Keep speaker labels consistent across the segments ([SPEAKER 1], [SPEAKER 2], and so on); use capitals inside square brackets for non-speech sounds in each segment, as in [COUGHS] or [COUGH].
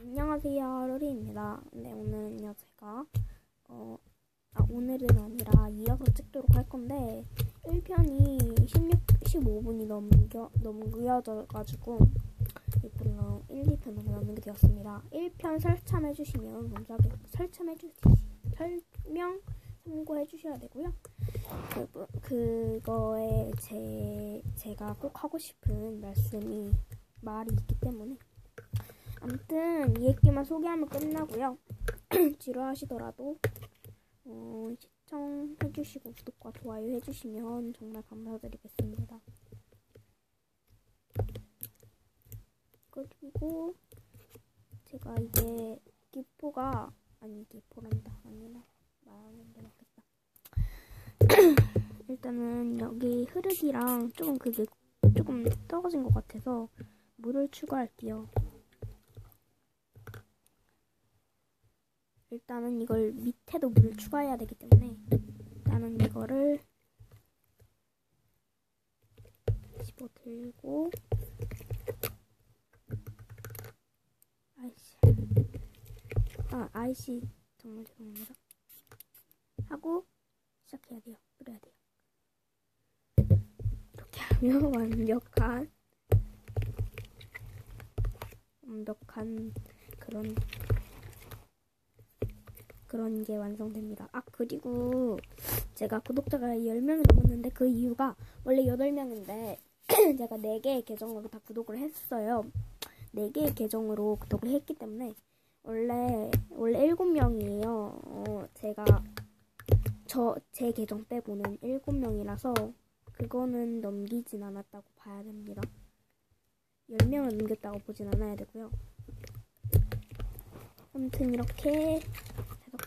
[SPEAKER 1] 안녕하세요, 로리입니다. 네, 오늘은요, 제가, 어, 아, 오늘은 아니라 이어서 찍도록 할 건데, 1편이 16, 15분이 넘겨, 넘겨져가지고, 이걸로 1, 2편으로 나누게 되었습니다. 1편 설참해주시면 감사하게, 설참해주, 설명 참고해주셔야 되고요. 그, 그거에 제, 제가 꼭 하고 싶은 말씀이, 말이 있기 때문에, 아무튼 이 얘기만 소개하면 끝나고요. [CLEARS THROAT] 지루하시더라도 어, 시청해주시고 구독과 좋아요 해주시면 정말 감사드리겠습니다. 그리고 제가 이제 기포가 아니 기포란다 아니라 말하는 게 맞겠다. 일단은 여기 흐르기랑 조금 그게 조금 떨어진 것 같아서 물을 추가할게요. 일단은 이걸 밑에도 물을 추가해야 되기 때문에 일단은 이거를 집어 들고. 아이씨. 아 아이씨. 정말 죄송합니다. 하고 시작해야 돼요. 끓여야 돼요. 이렇게 하면 [LAUGHS] 완벽한 완벽한 그런 그런 게 완성됩니다. 아, 그리고 제가 구독자가 10명이 넘었는데 그 이유가 원래 8명인데 [CLEARS THROAT] 제가 4개의 계정으로 다 구독을 했어요. 4개의 계정으로 구독을 했기 때문에 원래 원래 7명이에요. 어, 제가 저 제 계정 빼고는 7명이라서 그거는 넘기진 않았다고 봐야 됩니다. 10명을 넘겼다고 보진 않아야 되고요. 아무튼 이렇게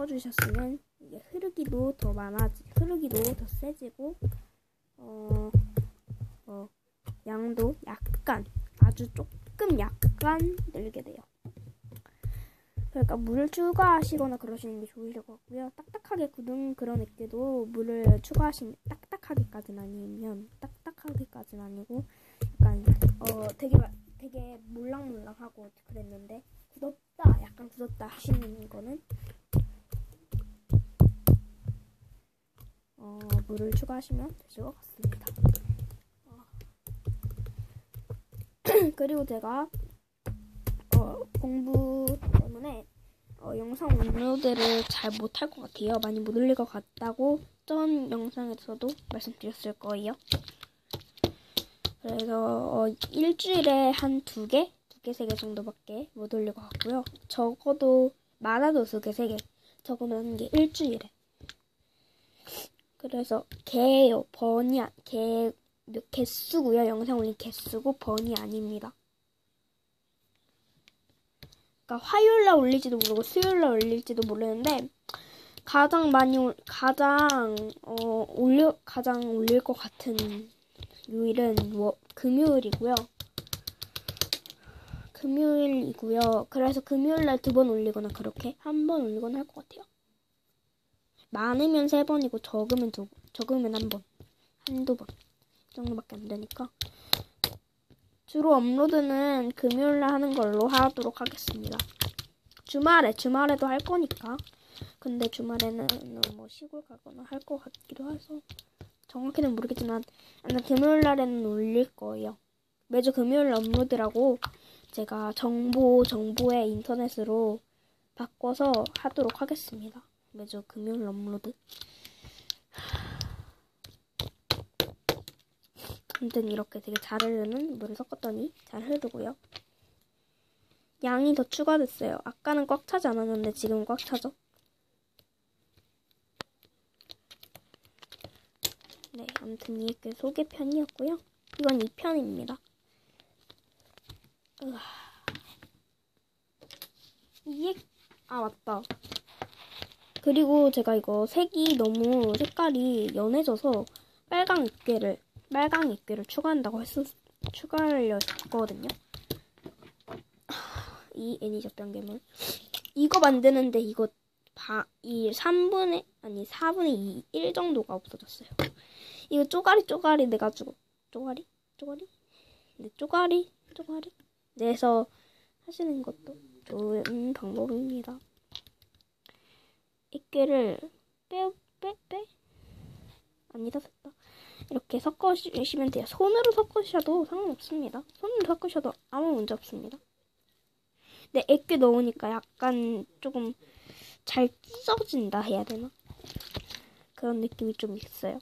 [SPEAKER 1] 섞어주셨으면 이게 흐르기도 더 많아지, 흐르기도 더 세지고 어, 어, 양도 약간 아주 조금 약간 늘게 돼요. 그러니까 물을 추가하시거나 그러시는 게 좋으실 것 같고요. 딱딱하게 굳은 그런 액체도 물을 추가하시면 딱딱하게까지는 아니면 딱딱하게까지는 아니고 약간 어 되게 되게 몰랑몰랑하고 그랬는데 굳었다 약간 굳었다 하시는 거는 어, 물을 추가하시면 되실 것 같습니다. 어. [CLEARS THROAT] 그리고 제가 어, 공부 때문에 어, 영상 업로드를 잘 못할 것 같아요. 많이 못 올릴 것 같다고 전 영상에서도 말씀드렸을 거예요. 그래서 어, 일주일에 한 두 개, 두 개, 세 개 정도밖에 못 올릴 것 같고요. 적어도 많아도 두 개, 세 개. 적으면 게 일주일에. 그래서 개예요. 번이 아, 개 개수고요. 영상 올린 개수고 번이 아닙니다. 그러니까 화요일 날 올릴지도 모르고 수요일 날 올릴지도 모르는데 가장 많이 가장 어 올려 가장 올릴 것 같은 요일은 뭐 금요일이고요. 금요일이고요. 그래서 금요일 날 두 번 올리거나 그렇게 한 번 올리거나 할 것 같아요. 많으면 세 번이고 적으면 두 적으면 한 번, 한두 번 정도밖에 안 되니까 주로 업로드는 금요일날 하는 걸로 하도록 하겠습니다. 주말에 주말에도 할 거니까 근데 주말에는 뭐 시골 가거나 할 것 같기도 해서 정확히는 모르겠지만 아마 금요일 날에는 올릴 거예요. 매주 금요일 업로드라고 제가 정보 정보에 인터넷으로 바꿔서 하도록 하겠습니다. 매주 금요일 업로드. 아무튼 이렇게 되게 잘 흐르는 물을 섞었더니 잘 흐르고요. 양이 더 추가됐어요. 아까는 꽉 차지 않았는데 지금은 꽉 차죠. 네, 아무튼 이게 소개 편이었고요. 이건 2편입니다. 이게 아 맞다. 그리고 제가 이거 색이 너무 색깔이 연해져서 빨강 입괴를 빨강 입괴를 추가한다고 했었 추가하려 했거든요. 이 애니저 변괴물 이거 만드는데 이거 바, 이 3분의 아니 4분의 2, 1 정도가 없어졌어요. 이거 쪼가리 쪼가리 내가지고 쪼가리 쪼가리 네 쪼가리 쪼가리 내서 하시는 것도 좋은 방법입니다. 액괴를 빼, 빼, 빼? 아니다, 됐다. 이렇게 섞으시면 돼요. 손으로 섞으셔도 상관없습니다. 손으로 섞으셔도 아무 문제 없습니다. 근데 액괴 넣으니까 약간 조금 잘 찢어진다 해야 되나? 그런 느낌이 좀 있어요.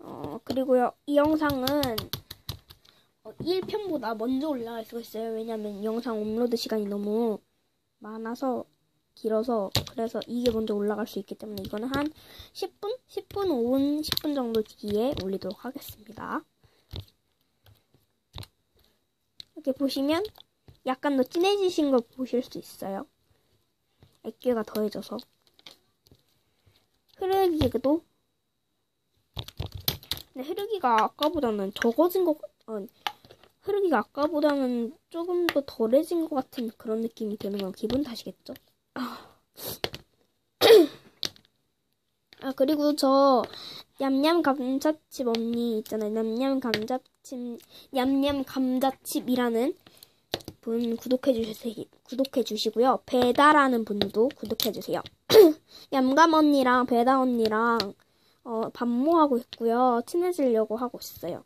[SPEAKER 1] 어, 그리고요, 이 영상은 1편보다 먼저 올라갈 수가 있어요. 왜냐면 영상 업로드 시간이 너무 많아서 길어서 그래서 이게 먼저 올라갈 수 있기 때문에 이거는 한 10분? 10분, 5분, 10분 정도 뒤에 올리도록 하겠습니다. 이렇게 보시면 약간 더 진해지신 걸 보실 수 있어요. 액괴가 더해져서 흐르기도 근데 흐르기가 아까보다는 적어진 것 어, 흐르기가 아까보다는 조금 더 덜해진 것 같은 그런 느낌이 드는 건 기분 탓이겠죠? 아, [CLEARS THROAT] 아 그리고 저 냠냠 감자칩 언니 있잖아요. 냠냠 감자칩 냠냠 감자칩이라는 분 구독해 주세요. 구독해 주시고요. 배다라는 분도 구독해 주세요. [CLEARS THROAT] 얌감 언니랑 배다 언니랑 어, 반모하고 있고요. 친해지려고 하고 있어요.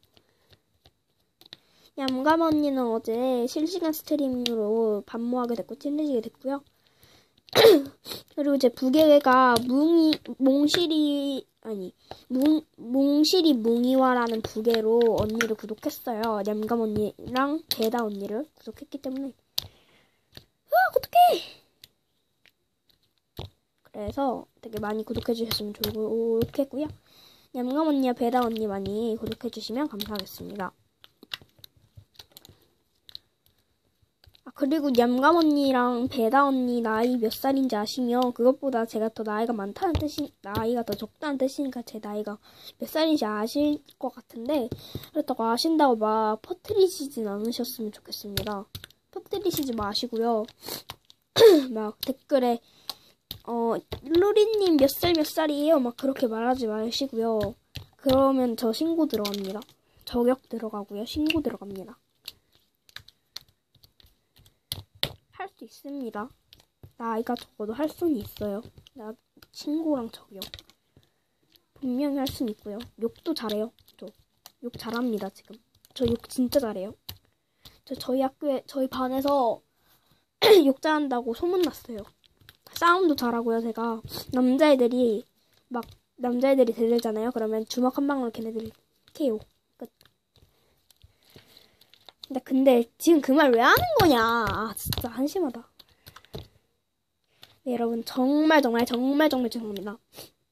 [SPEAKER 1] 얌감 언니는 어제 실시간 스트림으로 반모하게 됐고 친해지게 됐고요. [CLEARS THROAT] 그리고 제 부계가 뭉이 몽실이 아니 뭉 몽실이 뭉이와라는 부계로 언니를 구독했어요. 얌감 언니랑 배다 언니를 구독했기 때문에 아 어떡해 그래서 되게 많이 구독해 주셨으면 좋겠고요. 얌감 언니와 배다 언니 많이 구독해 주시면 감사하겠습니다. 아, 그리고 얌감 언니랑 배다 언니 나이 몇 살인지 아시면 그것보다 제가 더 나이가 많다는 뜻이 나이가 더 적다는 뜻이니까 제 나이가 몇 살인지 아실 것 같은데 그렇다고 아신다고 막 퍼뜨리시진 않으셨으면 좋겠습니다. 퍼뜨리시지 마시고요. [CLEARS THROAT] 막 댓글에 어 루리님 몇 살 몇 살이에요? 막 그렇게 말하지 마시고요. 그러면 저 신고 들어갑니다. 저격 들어가고요. 신고 들어갑니다. 할 수 있습니다. 나이가 적어도 할 수는 있어요. 나 친구랑 저기요. 분명히 할 수는 있고요. 욕도 잘해요. 저 욕 잘합니다 지금. 저 욕 진짜 잘해요. 저 저희 학교에 저희 반에서 [CLEARS THROAT] 욕 잘한다고 소문났어요. 싸움도 잘하고요. 제가 남자애들이 막 남자애들이 대들잖아요. 그러면 주먹 한 방으로 걔네들 KO. 끝. 근데 근데 지금 그 말 왜 하는 거냐? 아 진짜 한심하다. 네, 여러분 정말 정말 정말 정말 죄송합니다.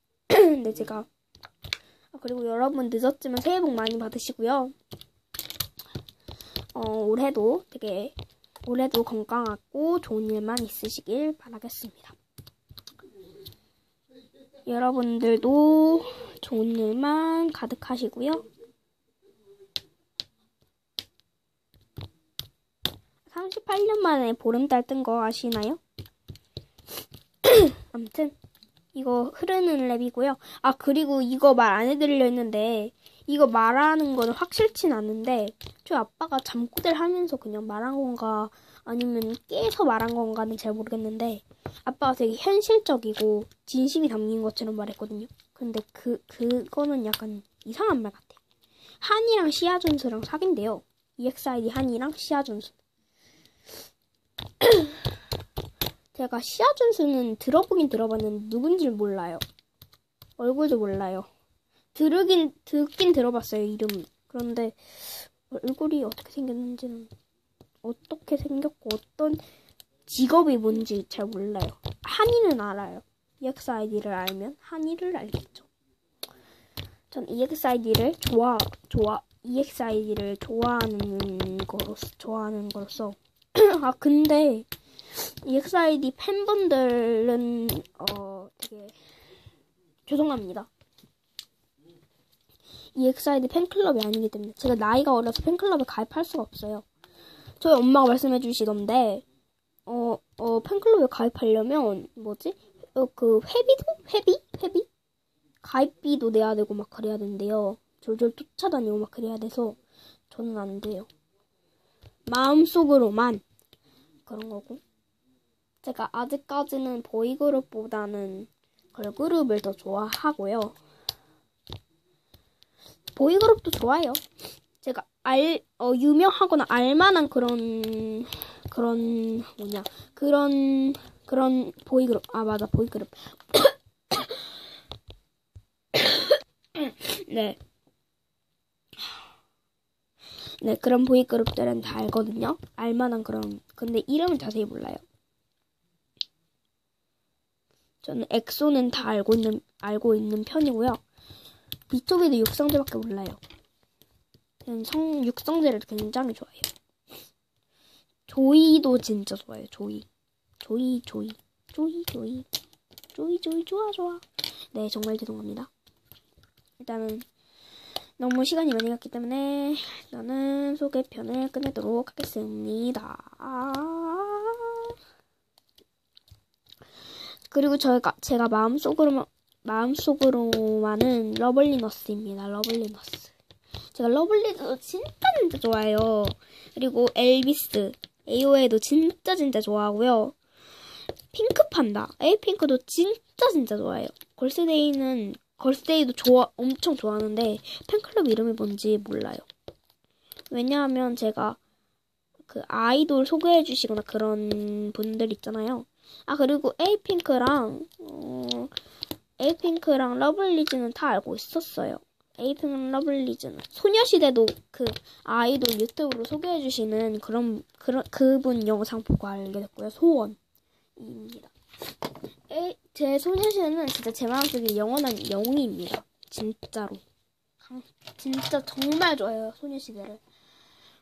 [SPEAKER 1] [CLEARS THROAT] 근데 제가 아, 그리고 여러분 늦었지만 새해 복 많이 받으시고요. 어, 올해도 되게 올해도 건강하고 좋은 일만 있으시길 바라겠습니다. 여러분들도 좋은 일만 가득하시고요. 38년 만에 보름달 뜬 거 아시나요? [CLEARS THROAT] 아무튼 이거 흐르는 랩이고요. 아 그리고 이거 말 안 해드리려 했는데 이거 말하는 거는 확실치는 않은데 저희 아빠가 잠꼬대를 하면서 그냥 말한 건가 아니면 깨서 말한 건가는 잘 모르겠는데 아빠가 되게 현실적이고 진심이 담긴 것처럼 말했거든요. 근데 그 그거는 약간 이상한 말 같아. 한이랑 시아준수랑 사귄대요. EXID 한이랑 시아준수. [CLEARS THROAT] 제가 시아준수는 들어보긴 들어봤는데 누군지 몰라요. 얼굴도 몰라요. 들으긴 듣긴 들어봤어요 이름. 그런데 얼굴이 어떻게 생겼는지는 어떻게 생겼고 어떤 직업이 뭔지 잘 몰라요. 한이는 알아요. EXID를 알면 한이를 알겠죠. 전 EXID를 좋아 좋아 EXID를 좋아하는 거로서 좋아하는 거로서 [CLEARS THROAT] 아 근데 EXID 팬분들은 어 되게 죄송합니다. EXID 팬클럽이 아니기 때문에 제가 나이가 어려서 팬클럽에 가입할 수가 없어요. 저희 엄마가 말씀해 주시던데 어, 어 팬클럽에 가입하려면 뭐지? 어, 그 회비도 회비? 회비? 가입비도 내야 되고 막 그래야 된대요. 졸졸 쫓아다니고 막 그래야 돼서 저는 안 돼요. 마음속으로만 그런 거고. 제가 아직까지는 보이그룹보다는 걸그룹을 더 좋아하고요. 보이그룹도 좋아요. 제가 알, 어, 유명하거나 알만한 그런, 그런, 뭐냐, 그런, 그런 보이그룹. 아, 맞아, 보이그룹. [COUGHS] 네. 네, 그런 보이그룹들은 다 알거든요. 알만한 그런, 근데 이름은 자세히 몰라요. 저는 엑소는 다 알고 있는, 알고 있는 편이고요. 비토비도 육성재밖에 몰라요. 성, 육성재를 굉장히 좋아해요. 조이도 진짜 좋아해요, 조이. 조이, 조이. 조이, 조이. 조이, 조이, 좋아, 좋아. 네, 정말 죄송합니다. 일단은, 너무 시간이 많이 갔기 때문에, 저는 소개편을 끝내도록 하겠습니다. 그리고 저희가, 제가 마음속으로, 마음속으로만은 러블리너스입니다. 러블리너스. 제가 러블리도 진짜 진짜 좋아해요. 그리고 엘비스, AOA도 진짜 진짜 좋아하고요. 핑크판다, 에이핑크도 진짜 진짜 좋아해요. 걸스데이는 걸스데이도 좋아 엄청 좋아하는데 팬클럽 이름이 뭔지 몰라요. 왜냐하면 제가 그 아이돌 소개해 주시거나 그런 분들 있잖아요. 아 그리고 에이핑크랑 어, 에이핑크랑 러블리즈는 다 알고 있었어요. 에이핑크 러블리즈는 소녀시대도 그 아이돌 유튜브로 소개해 주시는 그런 그런 그분 영상 보고 알게 됐고요. 소원입니다. 에, 제 소녀시대는 진짜 제 마음속에 영원한 영웅입니다. 진짜로. 강- 진짜 정말 좋아해요 소녀시대를.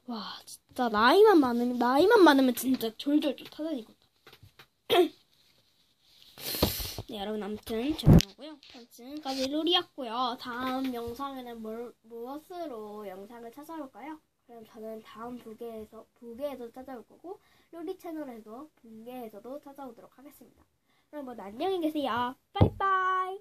[SPEAKER 1] 와 진짜 나이만 많으면 나이만 많으면 진짜 졸졸 쫓아다니거든. [CLEARS THROAT] 네, 여러분 아무튼 죄송하고요. 지금까지 루리였고요. 다음 영상에는 뭘, 무엇으로 영상을 찾아올까요? 그럼 저는 다음 부계에서 부계에서 찾아올 거고 루리 채널에서 분계에서도 찾아오도록 하겠습니다. 그럼 모두 안녕히 계세요. 빠이빠이.